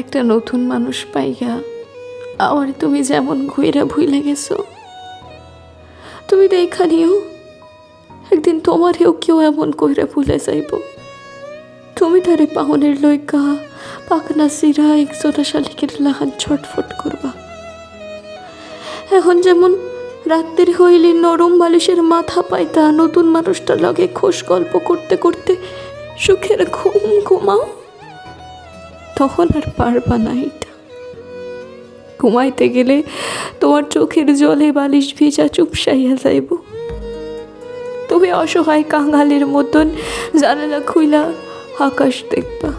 একটা নতুন মানুষ পাইয়া আবার তুমি যেমন ঘুইরা ভুইলে গেছো। তুমি দেখা নিও, একদিন তোমারেও কেউ এমন কইরা ভুলে যাইব। তুমি তারে পাহনের লইকা পাকনা সিরা একজোটা শালিকের লাহান ছটফট করবা। এখন যেমন রাত্রির হইলে নরম বালিশের মাথা পাইতা নতুন মানুষটার লগে খোশ গল্প করতে করতে সুখের ঘুম ঘুমাও। তখন আর পারবা না এটা। ঘুমাইতে গেলে তোমার চোখের জলে বালিশ ভিজা চুপসাইয়া যাইব। তুমি অসহায় কাঙালের মতন জানালা খুইলা আকাশ দেখবা।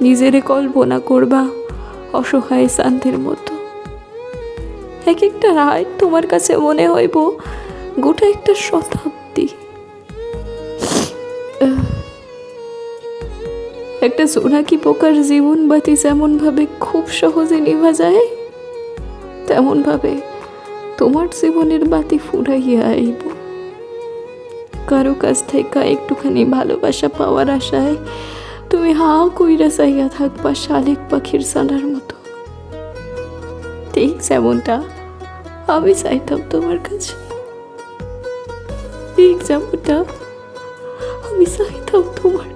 নিজেরে কল্পনা করবা অসহায় শান্তির মতো। এক একটা রাত তোমার কাছে মনে হইব, গোটা একটা শতাব্দী। একটা জোনাকি পোকার জীবন বাতি যেমন ভাবে খুব সহজে নিভা যায় তেমন ভাবে তোমার জীবনের বাতি ফুরাইয়া আইব। কারও কাছ থেকে একটুখানি ভালোবাসা পাওয়ার আশায় তুমি হা কইরা চাইয়া থাকবা শালিক পাখির সানার মতো। ঠিক যেমনটা আমি চাইতাম তোমার কাছে। ঠিক যেমনটা আমি চাইতাম তোমার